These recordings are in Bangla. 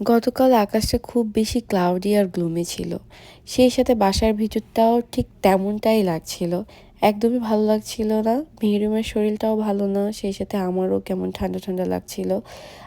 গতকাল আকাশটা খুব বেশি ক্লাউডি আর গ্লুমি ছিল। সেই সাথে বাসার ভিতরটাও ঠিক তেমনটাই লাগছিল। একদমই ভালো লাগছিল না। মেহরিমের শরীরটাও ভালো না, সেই সাথে আমারও কেমন ঠান্ডা ঠান্ডা লাগছিল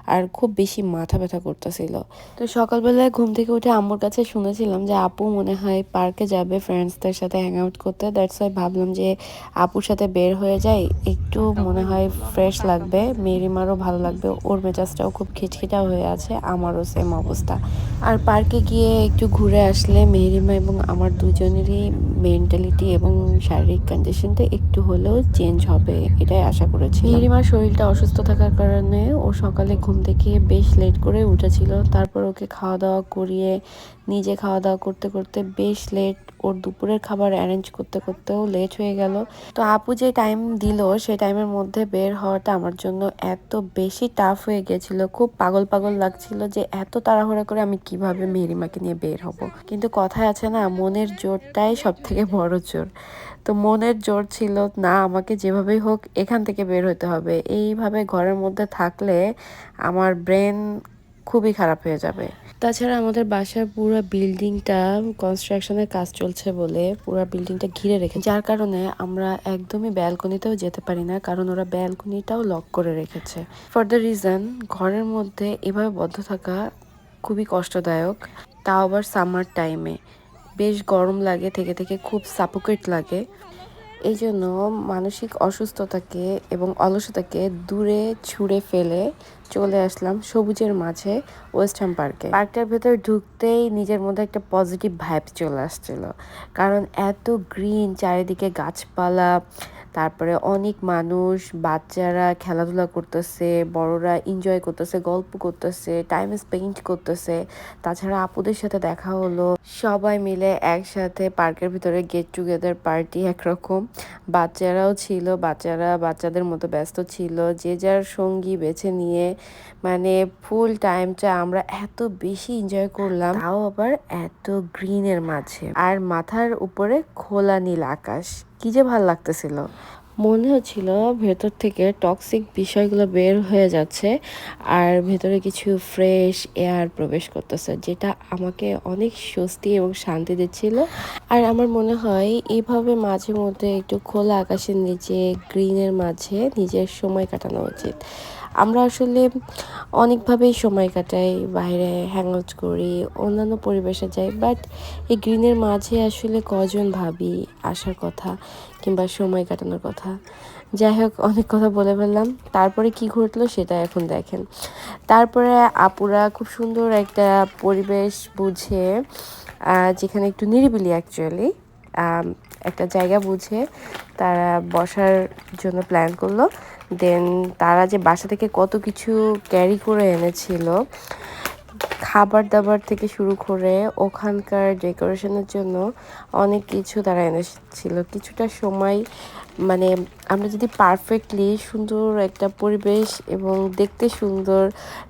আর খুব বেশি মাথা ব্যথা করতেছিল। তো সকালবেলায় ঘুম থেকে উঠে আম্মুর কাছে শুনেছিলাম যে, আপু মনে হয় পার্কে যাবে ফ্রেন্ডসদের সাথে হ্যাং আউট করতে। দ্যাটস ওয়াই ভাবলাম যে, আপুর সাথে বের হয়ে যাই। একটু মনে হয় ফ্রেশ লাগবে। মেরিমারও ভালো লাগবে। ওর মেজাজটাও খুব খিটখিটা হয়ে আছে। আমারও সেম অবস্থা। আর পার্কে গিয়ে একটু ঘুরে আসলে মেহরিমা এবং আমার দুজনেরই মেন্টালিটি এবং শারীরিক কন্ডিশনটা একটু হলেও চেঞ্জ হবে, এটাই আশা করেছি নিরিমার শরীরটা অসুস্থ থাকার কারণে ও সকালে ঘুম থেকে বেশ লেট করে উঠেছিল। তারপর ওকে খাওয়া দাওয়া করিয়ে, নিজে খাওয়া দাওয়া করতে করতে বেশ লেট ওর দুপুরের খাবার অ্যারেঞ্জ করতে করতেও লেট হয়ে গেল। তো আপু যে টাইম দিল সেই টাইমের মধ্যে বের হওয়াটা আমার জন্য এত বেশি টাফ হয়ে গেছিল। খুব পাগল পাগল লাগছিল যে এত তাড়াহুড়া করে আমি কীভাবে মেহরিমাকে নিয়ে বের হব। কিন্তু কথায় আছে না, মনের জোরটাই সব থেকে বড় জোর। তো মনের জোর ছিল, না, আমাকে যেভাবেই হোক এখান থেকে বের হতে হবে। এইভাবে ঘরের মধ্যে থাকলে আমার ব্রেন খুবই খারাপ হয়ে যাবে। তাছাড়া আমাদের বাসার পুরো বিল্ডিংটা কনস্ট্রাকশনের কাজ চলছে বলে পুরো বিল্ডিংটা ঘিরে রেখে যার কারণে আমরা একদমই ব্যালকনিতেও যেতে পারি না, কারণ ওরা ব্যালকনিটাও লক করে রেখেছে। ফর দ্য রিজন ঘরের মধ্যে এভাবে বদ্ধ থাকা খুবই কষ্টদায়ক। তাও আবার সামার টাইমে বেশ গরম লাগে, থেকে থেকে খুব সাপোকেট লাগে। এই জন্য মানসিক অসুস্থতাকে এবং অলসতাকে দূরে ছুঁড়ে ফেলে চলে আসলাম সবুজের মাঝে ওয়েস্টার্ন পার্কে পার্কটার ভেতর ঢুকতেই নিজের মধ্যে একটা পজিটিভ ভাইব চলে আসছিল। কারণ এত গ্রিন চারিদিকে গাছপালা তারপরে অনেক মানুষ, বাচ্চারা খেলাধুলা করতেছে, বড়রা এনজয় করতেছে, গল্প করতেছে টাইম স্পেন্ড করতেছে। তাছাড়া আপুদের সাথে দেখা হলো। সবাই মিলে একসাথে পার্কের ভিতরে গেট টুগেদার পার্টি একরকম। বাচ্চারাও ছিল, বাচ্চারা বাচ্চাদের মতো ব্যস্ত ছিল। যে যার সঙ্গী বেছে নিয়ে মানে ফুল টাইমটা আমরা এত বেশি এনজয় করলাম। তাও আবার এত গ্রিনের মাঝে। আর মাথার উপরে খোলা নীল আকাশ। কি যে ভালো লাগতেছিল? মনে হচ্ছিল ভেতর থেকে টক্সিক বিষয়গুলো বের হয়ে যাচ্ছে আর ভেতরে কিছু ফ্রেশ এয়ার প্রবেশ করতেছে, যেটা আমাকে অনেক স্বস্তি এবং শান্তি দিচ্ছিল। আর আমার মনে হয় এইভাবে মাঝে মধ্যে একটু খোলা আকাশের নিচে গ্রিনের মাঝে নিজের সময় কাটানো উচিত। আমরা আসলে অনেকভাবেই সময় কাটাই, বাইরে হ্যাং আউট করি, অন্যান্য পরিবেশে যাই বাট এই গ্রিনের মাঝে আসলে কজন ভাবি আসার কথা কিংবা সময় কাটানোর কথা? যাই হোক, অনেক কথা বলে ফেললাম। তারপরে কি ঘটলো সেটা এখন দেখেন। তারপরে আপুরা খুব সুন্দর একটা পরিবেশ বুঝে যেখানে একটু নিরিবিলি অ্যাকচুয়ালি একটা জায়গা বুঝে তারা বসার জন্য প্ল্যান করল। দেন তারা যে বাসা থেকে কত কিছু ক্যারি করে এনেছিল খাবার দাবার থেকে শুরু করে ওখানকার ডেকোরেশনের জন্য অনেক কিছু তারা এনেছিল। কিছুটা সময় মানে আমরা যদি পারফেক্টলি সুন্দর একটা পরিবেশ এবং দেখতে সুন্দর,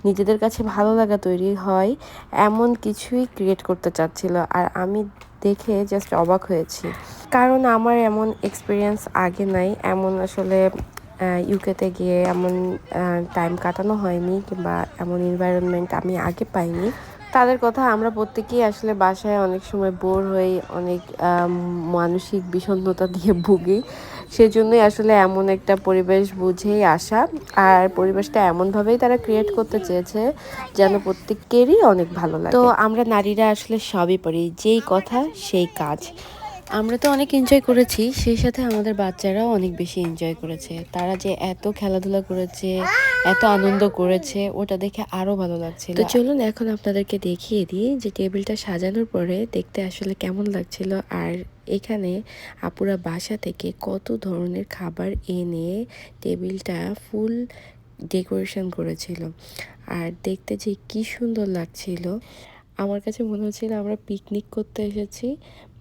নিজেদের কাছে ভালো লাগা তৈরি হয়, এমন কিছুই ক্রিয়েট করতে চাচ্ছিল। আর আমি দেখে জাস্ট অবাক হয়েছি। কারণ আমার এমন এক্সপিরিয়েন্স আগে নাই, এমন আসলে ইউকেতে গিয়ে এমন টাইম কাটানো হয়নি কিংবা এমন এনভায়রনমেন্ট আমি আগে পাইনি। তাদের কথা আমরা প্রত্যেকেই আসলে বাসায় অনেক সময় বোর হই, অনেক মানসিক বিষণ্ণতা দিয়ে ভুগি। সেজন্যই আসলে এমন একটা পরিবেশ বুঝেই আসা। আর পরিবেশটা এমনভাবেই তারা ক্রিয়েট করতে চেয়েছে যেন প্রত্যেকেরই অনেক ভালো লাগে। তো আমরা নারীরা আসলে সবই পারি যেই কথা, সেই কাজ। আমরা তো অনেক এনজয় করেছি, সেই সাথে আমাদের বাচ্চারাও অনেক বেশি এনজয় করেছে। তারা যে এত খেলাধুলা করেছে, এত আনন্দ করেছে, ওটা দেখে আরও ভালো লাগছে তো চলুন এখন আপনাদেরকে দেখিয়ে দিই যে টেবিলটা সাজানোর পরে দেখতে আসলে কেমন লাগছিল আর এখানে আপুরা বাসা থেকে কত ধরনের খাবার এনে টেবিলটা ফুল ডেকোরেশন করেছিল। আর দেখতে যে কি সুন্দর লাগছিল। আমার কাছে মনে হচ্ছিল আমরা পিকনিক করতে এসেছি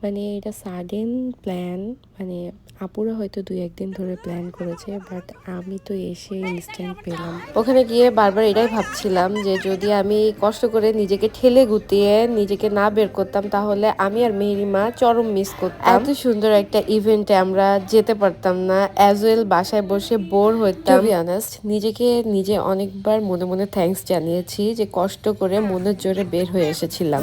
মানে এটা সাডেন প্ল্যান মানে আপুরা হয়তো দুই একদিন ধরে প্ল্যান করেছে বাট আমি তো এসে ইনস্ট্যান্ট পেলাম। ওখানে গিয়ে বারবার এটাই ভাবছিলাম যে যদি আমি কষ্ট করে নিজেকে ঠেলে গুতিয়ে নিজেকে না বের করতাম তাহলে আমি আর মেহরিমা চরম মিস করতাম। এত সুন্দর একটা ইভেন্টে আমরা যেতে পারতাম না অ্যাজ ওয়েল বাসায় বসে বোর হইতাম। বি অনেস্ট নিজেকে নিজে অনেকবার মনে মনে থ্যাঙ্কস জানিয়েছি যে কষ্ট করে মনের জোরে বের হয়ে এসেছিলাম।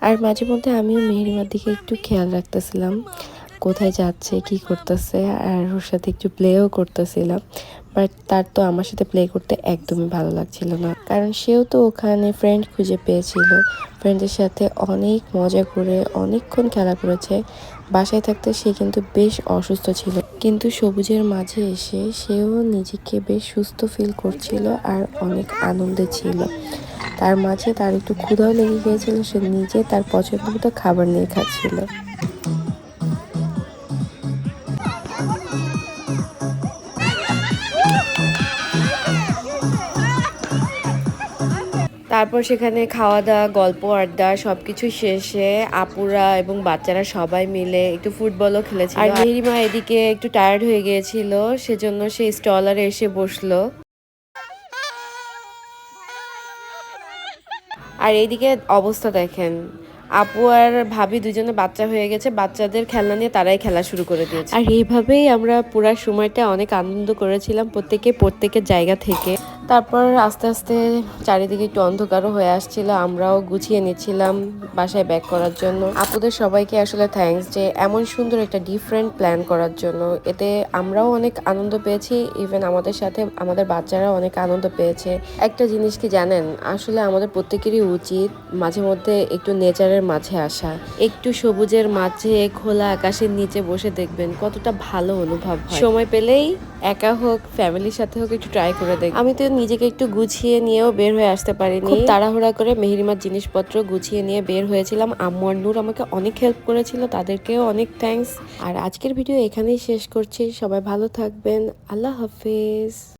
আর মাঝে মধ্যে আমিও মেহরিমার দিকে একটু খেয়াল রাখতেছিলাম। কোথায় যাচ্ছে, কি করতেছে, আর ওর সাথে একটু প্লেও করতেছিলাম। বাট তার তো আমার সাথে প্লে করতে একদমই ভালো লাগছিল না। কারণ সেও তো ওখানে ফ্রেন্ড খুঁজে পেয়েছিল। ফ্রেন্ডের সাথে অনেক মজা করে, অনেকক্ষণ খেলা করেছে। বাসায় থাকতে সে কিন্তু বেশ অসুস্থ ছিল। কিন্তু সবুজের মাঝে এসে সেও নিজেকে বেশ সুস্থ ফিল করছিল আর অনেক আনন্দে ছিল। তার মাঝে তার একটু ক্ষুধাও লেগে গিয়েছিল, সে নিজে তার পছন্দ মতো খাবার নিয়ে খাচ্ছিল। তারপর সেখানে খাওয়া দাওয়া গল্প, আড্ডা, সবকিছু শেষে আপুরা এবং বাচ্চারা সবাই মিলে একটু ফুটবলও খেলেছিল। আর মেহরিমা এদিকে একটু টায়ার্ড হয়ে গিয়েছিল, সেজন্য সে স্টলারে এসে বসল। আর এইদিকে অবস্থা দেখেন। আপু আর ভাবি দুজনে বাচ্চা হয়ে গেছে বাচ্চাদের খেলনা নিয়ে তারাই খেলা শুরু করে দিয়েছে। আর এইভাবেই আমরা পুরা সময়টা অনেক আনন্দ করেছিলাম প্রত্যেকে প্রত্যেকের জায়গা থেকে। তারপর আস্তে আস্তে চারিদিকে একটু অন্ধকারও হয়ে আসছিল আমরাও গুছিয়ে নিচ্ছিলাম বাসায় ব্যাক করার জন্য। আপুদের সবাইকে আসলে থ্যাঙ্কস যে এমন সুন্দর একটা ডিফারেন্ট প্ল্যান করার জন্য। এতে আমরাও অনেক আনন্দ পেয়েছি ইভেন আমাদের সাথে আমাদের বাচ্চারাও অনেক আনন্দ পেয়েছে। একটা জিনিস কি জানেন আসলে আমাদের প্রত্যেকেরই উচিত মাঝে মধ্যে একটু নেচারের মাঝে আসা। একটু সবুজের মাঝে খোলা আকাশের নিচে বসে দেখবেন কতটা ভালো অনুভব সময় পেলেই একা হোক, ফ্যামিলির সাথে হোক একটু ট্রাই করে দেখ আমি তো নিজেকে একটু গুছিয়ে নিয়েও বের হয়ে আসতে পারিনি। তাড়াহুড়া করে মেহরিমার জিনিসপত্র গুছিয়ে নিয়ে বের হয়েছিলাম। আম্মু নূর আমাকে অনেক হেল্প করেছিল, তাদেরকেও অনেক থ্যাঙ্কস আর আজকের ভিডিও এখানেই শেষ করছি। সবাই ভালো থাকবেন। আল্লাহ হাফেজ।